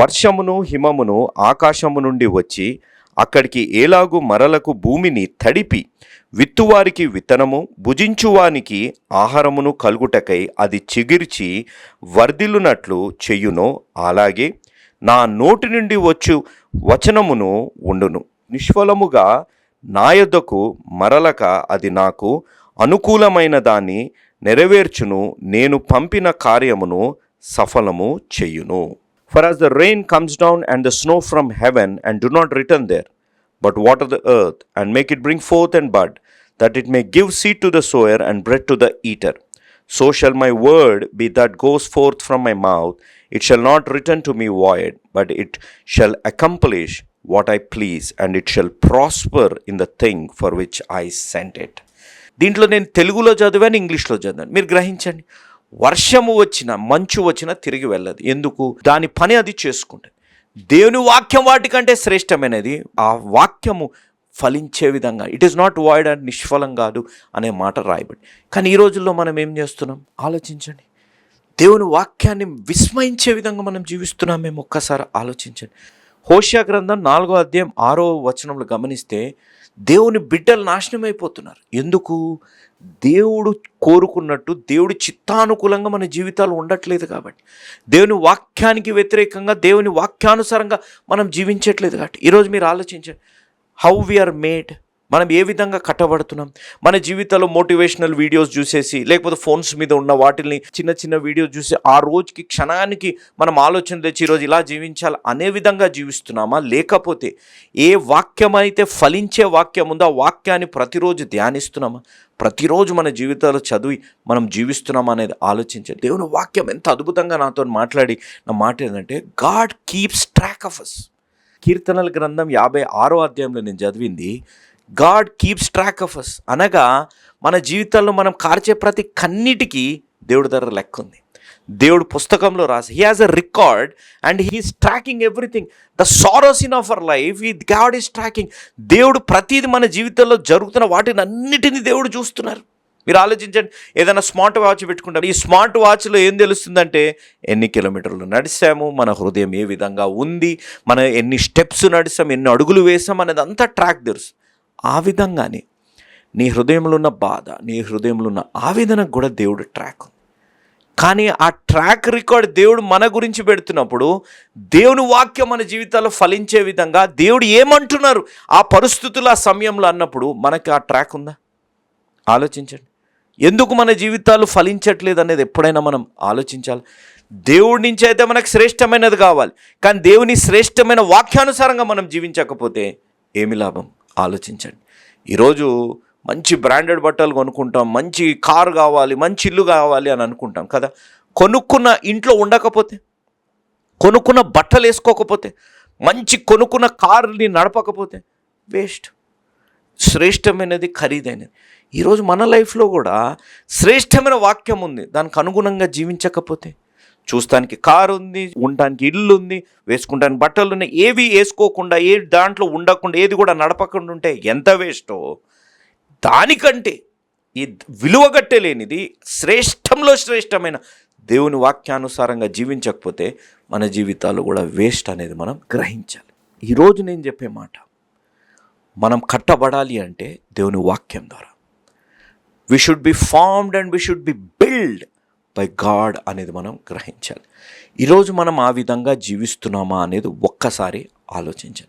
వర్షమును హిమమును ఆకాశము నుండి వచ్చి అక్కడికి ఏలాగు మరలకు భూమిని తడిపి విత్తువారికి విత్తనము భుజించువానికి ఆహారమును కలుగుటకై అది చిగిర్చి వర్ధిల్లునట్లు చెయ్యునో అలాగే నా నోటి నుండి వచ్చు వచనమును ఉండును. నిష్ఫలముగా నా యొద్దకు మరలక అది నాకు అనుకూలమైన దాన్ని నెరవేర్చును. నేను పంపిన కార్యమును సఫలము చెయ్యును for as the rain comes down and the snow from heaven and do not return there, but water the earth and make it bring forth and bud, that it may give seed to the sower and bread to the eater. So shall my word be that goes forth from my mouth. It shall not return to me void, but it shall accomplish what I please, and it shall prosper in the thing for which I sent it. దీంట్లో నేను తెలుగులో చదివాను ఇంగ్లీష్లో చదివాను మీరు గ్రహించండి వర్షము వచ్చిన మంచు వచ్చిన తిరిగి వెళ్ళదు. ఎందుకు? దాని పని అది చేసుకుంటుంది. దేవుని వాక్యం వాటికంటే శ్రేష్టమైనది ఆ వాక్యము ఫలించే విధంగా it is not void and నిష్ఫలం కాదు అనే మాట రాయబడి. కానీ ఈ రోజుల్లో మనం ఏం చేస్తున్నాం? ఆలోచించండి. దేవుని వాక్యాన్ని విస్మయించే విధంగా మనం జీవిస్తున్నామేమో ఒక్కసారి ఆలోచించండి. హోషియా గ్రంథం నాలుగో అధ్యాయం ఆరో వచనంలో గమనిస్తే దేవుని బిడ్డలు నాశనం అయిపోతున్నారు. ఎందుకు? దేవుడు కోరుకున్నట్టు దేవుడి చిత్తానుకూలంగా మన జీవితాలు ఉండట్లేదు కాబట్టి. దేవుని వాక్యానికి వ్యతిరేకంగా దేవుని వాక్యానుసారంగా మనం జీవించట్లేదు కాబట్టి. ఈరోజు మీరు ఆలోచించండి. హౌ వీఆర్ మేడ్ మనం ఏ విధంగా కట్టబడుతున్నాం? మన జీవితంలో మోటివేషనల్ వీడియోస్ చూసేసి లేకపోతే ఫోన్స్ మీద ఉన్న వాటిని చిన్న చిన్న వీడియోస్ చూసి ఆ రోజుకి క్షణానికి మనం ఆలోచన తెచ్చి ఈరోజు ఇలా జీవించాలి అనే విధంగా జీవిస్తున్నామా? లేకపోతే ఏ వాక్యం అయితే ఫలించే వాక్యం ఉందో ఆ వాక్యాన్ని ప్రతిరోజు ధ్యానిస్తున్నామా? ప్రతిరోజు మన జీవితాలు చదివి మనం జీవిస్తున్నామా అనేది ఆలోచించాలి. దేవుని వాక్యం ఎంత అద్భుతంగా నాతో మాట్లాడి నా మాట ఏంటంటే God keeps track of us కీర్తనల గ్రంథం యాభై ఆరో అధ్యాయంలో నేను చదివింది God keeps track of us అనగా మన జీవితాల్లో మనం కార్చే ప్రతి కన్నిటికీ దేవుడి దగ్గర లెక్క ఉంది. దేవుడు పుస్తకంలో రాసి he has a record and he's tracking everything the sorrows in of our life ఈ గాడ్ ఈస్ ట్రాకింగ్ దేవుడు ప్రతిది మన జీవితంలో జరుగుతున్న వాటిని అన్నిటిని దేవుడు చూస్తున్నారు. మీరు ఆలోచించండి ఏదైనా స్మార్ట్ వాచ్ పెట్టుకుంటారు. ఈ స్మార్ట్ వాచ్లో ఏం తెలుస్తుందంటే ఎన్ని కిలోమీటర్లు నడిచాము మన హృదయం ఏ విధంగా ఉంది మన ఎన్ని స్టెప్స్ నడిచాం ఎన్ని అడుగులు వేసాం అనేది అంతా ట్రాక్ తెలుసు. ఆ విధంగానే నీ హృదయంలో ఉన్న బాధ నీ హృదయంలో ఉన్న ఆవేదనకు కూడా దేవుడు ట్రాక్ కానీ ఆ ట్రాక్ రికార్డ్ దేవుడు మన గురించి పెడుతున్నప్పుడు దేవుని వాక్యం మన జీవితాల్లో ఫలించే విధంగా దేవుడు ఏమంటున్నారు? ఆ పరిస్థితులు ఆ సమయంలో అన్నప్పుడు మనకి ఆ ట్రాక్ ఉందా? ఆలోచించండి. ఎందుకు మన జీవితాలు ఫలించట్లేదు అనేది ఎప్పుడైనా మనం ఆలోచించాలి. దేవుడి నుంచి అయితే మనకు శ్రేష్టమైనది కావాలి. కానీ దేవుని శ్రేష్టమైన వాక్యానుసారంగా మనం జీవించకపోతే ఏమి లాభం? ఆలోచించండి. ఈరోజు మంచి బ్రాండెడ్ బట్టలు కొనుక్కుంటాం మంచి కారు కావాలి మంచి ఇల్లు కావాలి అని అనుకుంటాం కదా. కొనుక్కున్న ఇంట్లో ఉండకపోతే కొనుక్కున్న బట్టలు వేసుకోకపోతే మంచి కొనుక్కున్న కారుని నడపకపోతే వేస్ట్. శ్రేష్టమైనది ఖరీదైనది. ఈరోజు మన లైఫ్లో కూడా శ్రేష్టమైన వాక్యం ఉంది. దానికి అనుగుణంగా జీవించకపోతే చూస్తానికి కారు ఉంది ఉండటానికి ఇల్లు ఉంది వేసుకుంటానికి బట్టలు ఉన్నాయి ఏవి వేసుకోకుండా ఏ దాంట్లో ఉండకుండా ఏది కూడా నడపకుండా ఉంటే ఎంత వేస్టో దానికంటే ఈ విలువగట్టే లేనిది శ్రేష్టంలో శ్రేష్టమైన దేవుని వాక్యానుసారంగా జీవించకపోతే మన జీవితాలు కూడా వేస్ట్ అనేది మనం గ్రహించాలి. ఈరోజు నేను చెప్పే మాట మనం కట్టబడాలి అంటే దేవుని వాక్యం ద్వారా. We should be formed and we should be build by God అనేది మనం గ్రహించాలి. ఈరోజు మనం ఆ విధంగా జీవిస్తున్నామా అనేది ఒక్కసారి ఆలోచించాలి